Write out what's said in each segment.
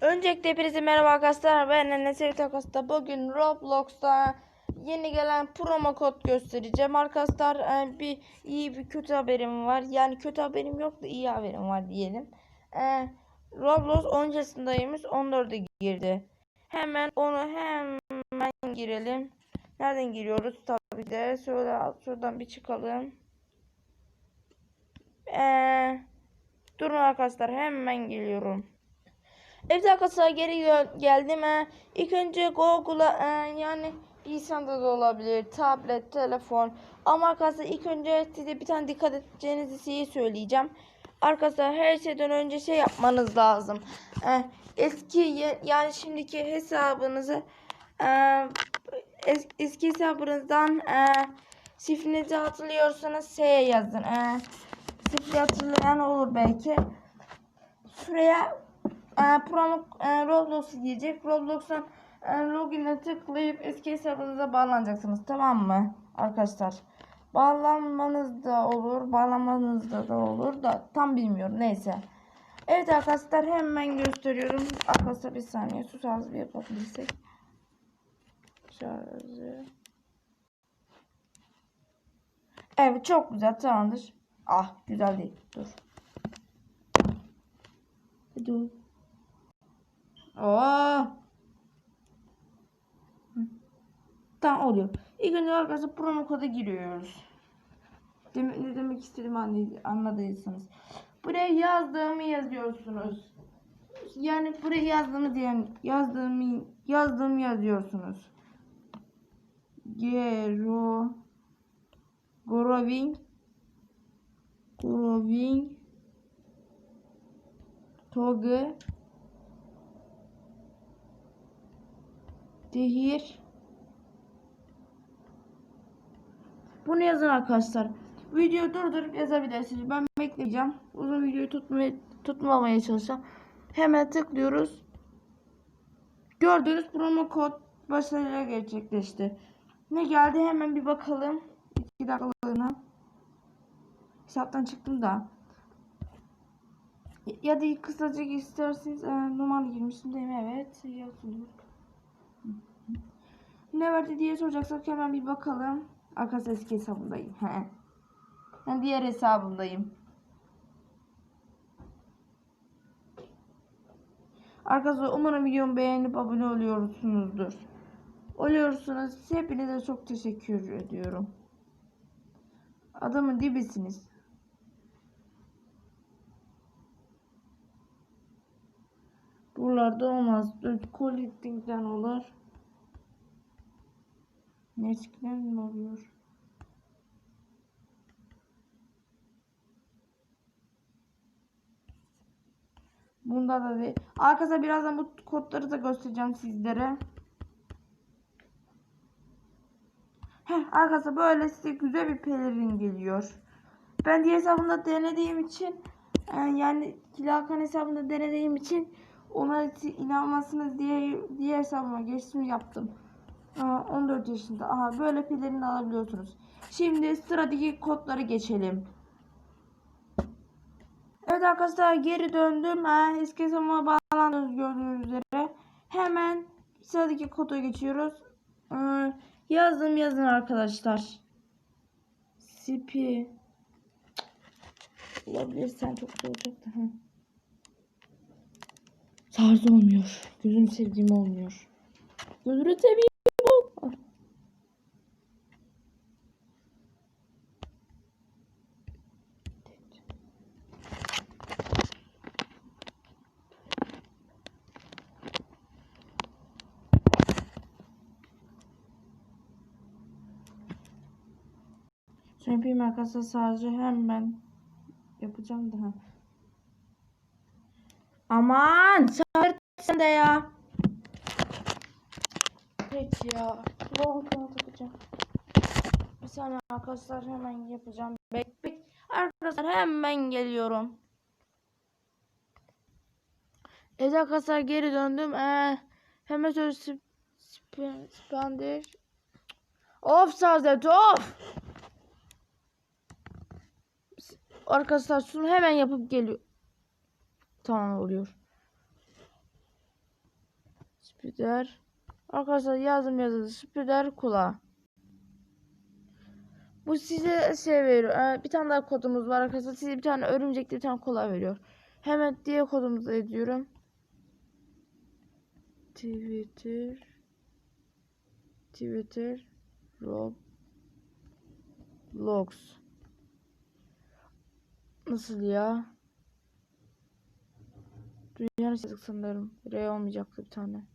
Öncelikle hepinize merhaba arkadaşlar. Ben Enes Evit Arkadaşlar. Bugün Roblox'ta yeni gelen promo kod göstereceğim. Arkadaşlar e, bir iyi bir kötü haberim var. Yani kötü haberim yok da iyi haberim var diyelim. E, Roblox 10 yaşındaymış 14'e girdi. Hemen onu hemen girelim. Nereden giriyoruz? Tabii de şöyle şuradan bir çıkalım. E, durun arkadaşlar hemen geliyorum. Evet arkadaşlar geri gel- geldim. Ee, ilk önce Google'a e, yani bilgisayarda da olabilir, tablet, telefon. Ama arkadaşlar ilk önce size bir tane dikkat edeceğiniz şeyi söyleyeceğim. Arkadaşlar her şeyden önce şey yapmanız lazım. Ee, eski yani şimdiki hesabınızı e, es- eski hesabınızdan e, şifrenizi hatırlıyorsanız şeye yazın. E, şifre hatırlayan olur belki. Şuraya e, promo e, Roblox diyecek. Roblox'un e, login'e tıklayıp eski hesabınıza bağlanacaksınız. Tamam mı arkadaşlar? Bağlanmanız da olur, bağlanmanız da, da olur da tam bilmiyorum. Neyse. Evet arkadaşlar hemen gösteriyorum. Arkadaşlar bir saniye su bir yapabilirsek. Şarjı. Evet çok güzel tamamdır. Ah güzel değil. Dur. Dur. Oo. Tamam oluyor. İlk önce arkadaşlar promo koda giriyoruz. Dem ne demek istediğimi anladıysanız. Buraya yazdığımı yazıyorsunuz. Yani buraya yazdığımı diyen yazdığımı yazdığımı yazıyorsunuz. Gero Goroving Goroving Toge Dehir Bunu yazın arkadaşlar. Videoyu durdurup yazabilirsiniz. Ben bekleyeceğim. Uzun videoyu tutmaya, tutmamaya çalışacağım. Hemen tıklıyoruz. Gördüğünüz promo kod başarıyla gerçekleşti. Ne geldi hemen bir bakalım. 2 dakikalığına. Hesaptan çıktım da. Ya da kısaca isterseniz e, numara girmişim değil mi? Evet. Yazıyorum. Ne verdi diye soracaksak hemen bir bakalım. Arkadaşlar eski hesabımdayım. He. Ben diğer hesabımdayım. Arkadaşlar umarım videomu beğenip abone oluyorsunuzdur. Oluyorsunuz. Hepinize çok teşekkür ediyorum. Adamın dibisiniz. Buralarda olmaz. Collecting'den olur. Neskiden mi oluyor? Bunda da değil. Arkadaşlar birazdan bu kodları da göstereceğim sizlere. Heh, arkadaşlar böyle size güzel bir pelerin geliyor. Ben diğer hesabımda denediğim için e, yani Kilakan hesabında denediğim için ona inanmasınız diye diğer hesabıma geçtim yaptım. Aa, 14 yaşında. Aha böyle pelerini alabiliyorsunuz. Şimdi sıradaki kodları geçelim. Evet arkadaşlar geri döndüm. Ha, eski hesabıma bağlandınız gördüğünüz üzere. Hemen sıradaki koda geçiyoruz. Ee, yazdım yazın arkadaşlar. Sipi. Olabilir sen çok zor olacak da. Hı. Tarzı olmuyor. Gözüm sevdiğim olmuyor. Gözünü seveyim. Şunu yapayım arkadaşlar sadece hemen yapacağım daha. Aman sen de ya. Peki ya. Long takacağım. Bir saniye arkadaşlar hemen yapacağım. Bek bek. Arkadaşlar hemen geliyorum. Evet arkadaşlar geri döndüm. Ee, hemen şöyle sp sp spandir. Of Sazet of. Arkadaşlar şunu hemen yapıp geliyor. Tamam oluyor. Spider. Arkadaşlar yazım yazılı Spider kula. Bu size şey veriyor. Ee, bir tane daha kodumuz var arkadaşlar. Size bir tane örümcekli bir tane kola veriyor. Hemen diğer kodumuzu ediyorum. Twitter Twitter Roblox Nasıl ya? Dünyanın yazık sanırım. R olmayacaktı bir tane.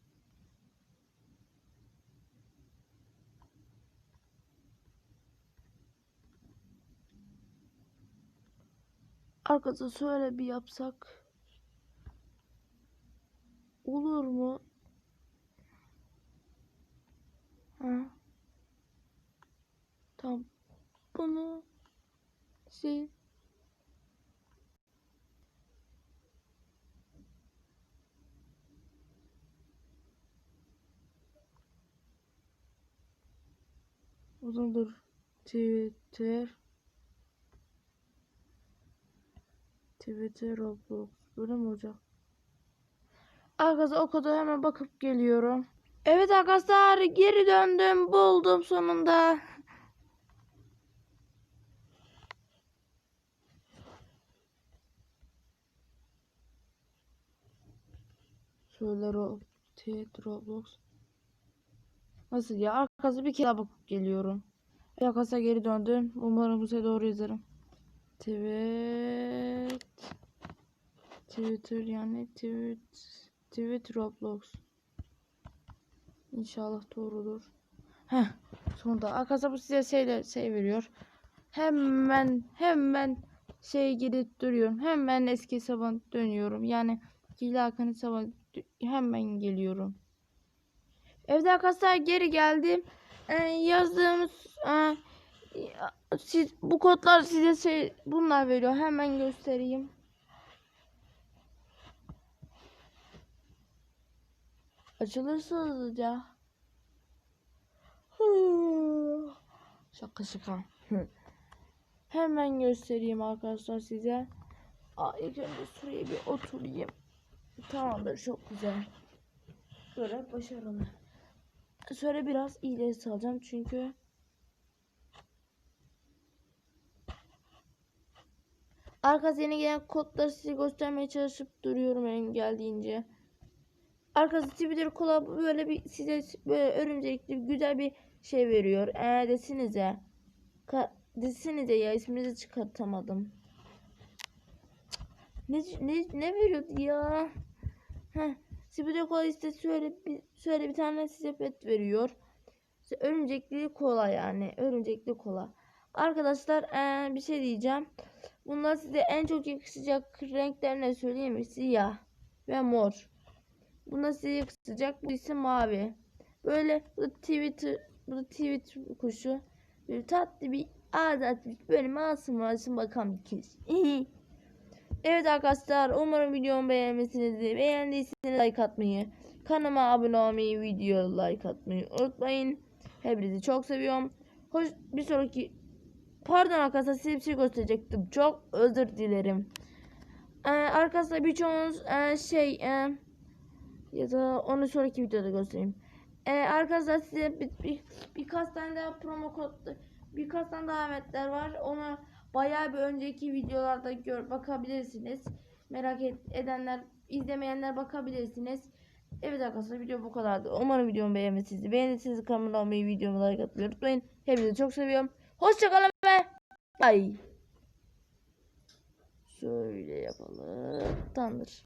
Arkada şöyle bir yapsak. Olur mu? Ha. Tamam. Bunu şey Uzundur. Twitter. Twitter Roblox. Böyle mi olacak? Arkadaşlar o kodu hemen bakıp geliyorum. Evet arkadaşlar geri döndüm. Buldum sonunda. Şöyle Rob Twitter Roblox. Nasıl ya? Arkadaşlar bir kere bakıp geliyorum. Arkadaşlar geri döndüm. Umarım bu sefer doğru yazarım. Tweet Twitter yani tweet tweet Roblox. İnşallah doğrudur. Heh, sonunda arkadaşlar bu size şeyler şey veriyor. Hemen hemen şey gidip duruyorum. Hemen eski hesaba dönüyorum. Yani Gilakan hesaba hemen geliyorum. Evde arkadaşlar geri geldim. Ee, yazdığımız e, siz, bu kodlar size şey bunlar veriyor. Hemen göstereyim. Açılırsa hızlıca. Hı. Şaka şaka. Hemen göstereyim arkadaşlar size. Aa, ilk önce şuraya bir oturayım. Tamamdır çok güzel. Böyle başarılı. Şöyle biraz ileri salacağım çünkü Arkadaşlar yeni gelen kodları size göstermeye çalışıp duruyorum elim geldiğince. Arkadaşlar Twitter kola böyle bir size böyle örümcekli güzel bir şey veriyor. Eğer desinize. Ka desinize ya isminizi çıkartamadım. Ne ne ne veriyordu ya? Heh. Twitter kola işte şöyle bir şöyle bir tane size pet veriyor. İşte örümcekli kola yani. Örümcekli kola. Arkadaşlar eee, bir şey diyeceğim. Bunlar size en çok yakışacak renkler ne söyleyeyim? Siyah ve mor. Bunlar size yakışacak. Bu ise mavi. Böyle bu da Twitter, bu da Twitter kuşu. Böyle tatlı bir adet böyle masum masum bakan bir kız. evet arkadaşlar umarım videomu beğenmişsinizdir. Beğendiyseniz like atmayı, kanalıma abone olmayı, video like atmayı unutmayın. Hepinizi çok seviyorum. Hoş bir sonraki Pardon arkadaşlar size bir şey gösterecektim. Çok özür dilerim. Ee, arkadaşlar birçoğunuz e, şey e, ya da onu sonraki videoda göstereyim. Ee, arkadaşlar size bir, bir, birkaç tane daha promo kod birkaç tane daha evetler var. Onu bayağı bir önceki videolarda gör bakabilirsiniz. Merak edenler, izlemeyenler bakabilirsiniz. Evet arkadaşlar video bu kadardı. Umarım videomu beğenmişsinizdir. Beğendiyseniz kanalıma olmayı, videomu like atmayı unutmayın. Hepinizi çok seviyorum. Hoşçakalın ve ay. Şöyle yapalım. Tamamdır.